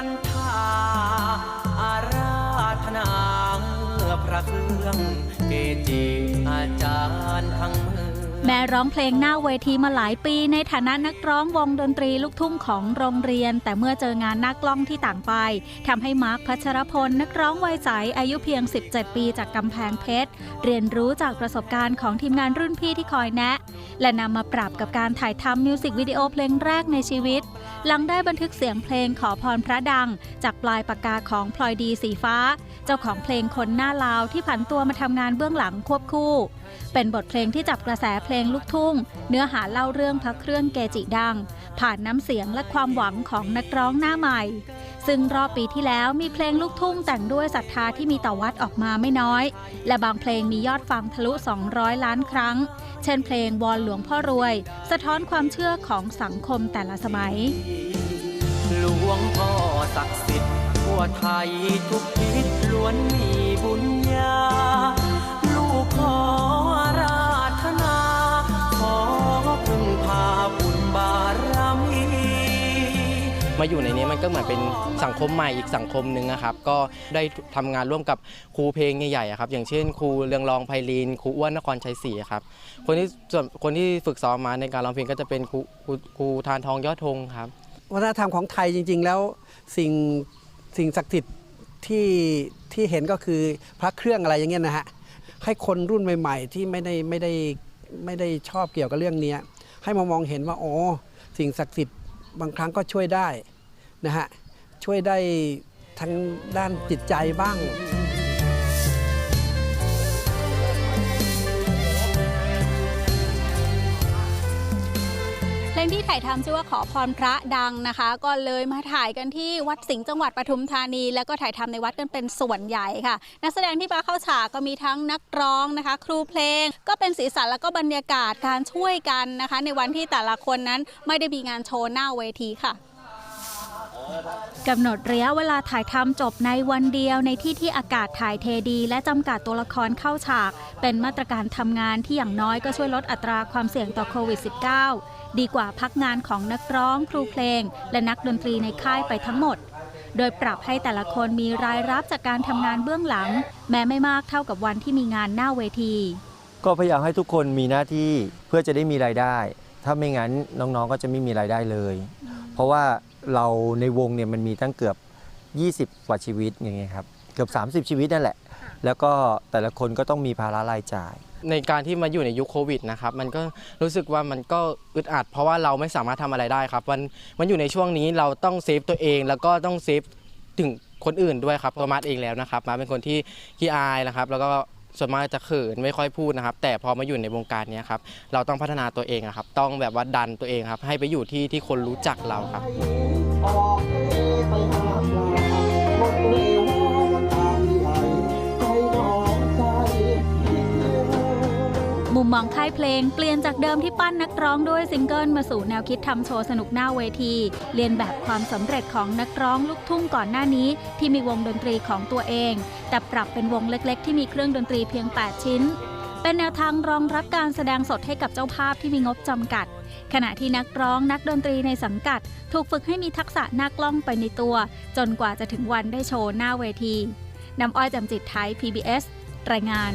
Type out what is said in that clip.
วันทาอาราธนาเมื่อพระเครื่องเกจิอาจารย์ทั้งเมือง แม่ร้องเพลงหน้าเวทีมาหลายปี ในฐานะนักร้องวงดนตรีลูกทุ่งของโรงเรียน แต่เมื่อเจองานหน้ากล้องที่ต่างไปทำให้มาร์คพัชรพลนักร้องวัยใสอายุเพียง 17 ปีจากกำแพงเพชร เรียนรู้จากประสบการณ์ของทีมงานรุ่นพี่ที่คอยแนะ และนำมาปรับกับการถ่ายทำมิวสิกวิดีโอเพลงแรกในชีวิต หลังได้บันทึกเสียงเพลงขอพรพระดัง จากปลายปากกาของพลอยดีสีฟ้า เจ้าของเพลงคนหน้าลาวที่ผันตัวมาทำงานเบื้องหลังควบคู่ เป็นบทเพลงที่จับกระแสเพลงลูกทุ่ง เนื้อหาเล่าเรื่องพระเครื่องเกจิดัง ผ่านน้ำเสียงและความหวังของนักร้องหน้าใหม่ ซึ่งรอบปีที่แล้วมีเพลงลูกทุ่งแต่งด้วยศรัทธาที่มีต่อวัดออกมาไม่น้อย และบางเพลงมียอดฟังทะลุ 200 ล้านครั้ง เช่นเพลงวอนหลวงพ่อรวย สะท้อนความเชื่อของสังคมแต่ละสมัย หลวงพ่อศักดิ์สิทธิ์ทั่วไทยทุกทิศล้วนมีบุญ มาอยู่ในนี้มันก็เหมือนเป็นสังคมใหม่อีกสังคมหนึ่งนะครับ ก็ได้ทำงานร่วมกับครูเพลงใหญ่ๆครับอย่างเช่นครูเรืองรองไพลีนครูอ้วนนครชัยศรีครับคนที่ส่วนคนที่ฝึกซ้อมมาในการร้องเพลงก็จะเป็นครูครูทานทองยอดธงครับวัฒนธรรมของไทยจริง ๆ แล้วสิ่งสิ่งศักดิ์สิทธิ์ที่ที่เห็นก็คือพระเครื่องอะไรอย่างเงี้ยนะฮะให้คนรุ่นใหม่ ๆ ที่ไม่ได้ไม่ได้ไม่ได้ชอบเกี่ยวกับเรื่องเนี้ยให้มามองเห็นว่าอ๋อสิ่งศักดิ์สิทธิ์ บางครั้งก็ช่วยได้นะฮะช่วยได้ทั้งด้านจิตใจบ้าง ที่ถ่ายทำชื่อว่าขอพรพระดังนะคะ ก็เลยมาถ่ายกันที่วัดสิงห์จังหวัดปทุมธานี แล้วก็ถ่ายทำในวัดกันเป็นส่วนใหญ่ค่ะ นักแสดงที่มาเข้าฉากก็มีทั้งนักร้องนะคะ ครูเพลง ก็เป็นสีสันแล้วก็บรรยากาศการช่วยกันนะคะ ในวันที่แต่ละคนนั้นไม่ได้มีงานโชว์หน้าเวทีค่ะ กำหนดระยะเวลาถ่ายทำจบในวันเดียวในที่ที่อากาศถ่ายเทดี และจำกัดตัวละครเข้าฉาก เป็นมาตรการทำงานที่อย่างน้อยก็ช่วยลดอัตราความเสี่ยงต่อโควิด -19 ดีกว่าพักงานของนักร้อง ครูเพลง และนักดนตรีในค่ายไปทั้งหมด โดยปรับให้แต่ละคนมีรายรับจากการทำงานเบื้องหลัง แม้ไม่มากเท่ากับวันที่มีงานหน้าเวที ก็พยายามให้ทุกคนมีหน้าที่เพื่อจะได้มีรายได้ ถ้าไม่งั้นน้องๆก็จะไม่มีรายได้เลย เพราะว่า เราในวงเนี่ยมันมีตั้งเกือบ 20 กว่าชีวิตอย่างเงี้ยครับเกือบ 30 ชีวิตนั่นแหละ แล้วก็แต่ละคนก็ต้องมีภาระรายจ่าย ในการที่มาอยู่ในยุคโควิดนะครับมันก็รู้สึกว่ามันก็อึดอัด เพราะว่าเราไม่สามารถทำอะไรได้ครับมันมันอยู่ในช่วงนี้เราต้องเซฟตัวเองแล้วก็ต้องเซฟถึงคนอื่นด้วยครับตัวมาร์ทเองแล้วนะครับมาเป็นคนที่ขี้อายนะครับแล้วก็ ส่วนมากจะเขินไม่ค่อยพูดนะครับ แต่พอมาอยู่ในวงการนี้ครับ เราต้องพัฒนาตัวเองครับ ต้องแบบว่าดันตัวเองครับ ให้ไปอยู่ที่ที่คนรู้จักเราครับ มมองค่ายเพลงเปลี่ยนจากเดิมที่ปั้นนักร้องด้วยซิงเกิลมาสู่แนวคิดทำโชว์สนุกหน้าเวที เรียนแบบความสำเร็จของนักร้องลูกทุ่งก่อนหน้านี้ ที่มีวงดนตรีของตัวเอง แต่ปรับเป็นวงเล็กๆ ที่มีเครื่องดนตรีเพียง 8 ชิ้น เป็นแนวทางรองรับการแสดงสดให้กับเจ้าภาพที่มีงบจำกัด ขณะที่นักร้องนักดนตรีในสังกัด ถูกฝึกให้มีทักษะหน้ากล้องไปในตัว จนกว่าจะถึงวันได้โชว์หน้าเวทีนำอ้อยจำจิตไทย PBS รายงาน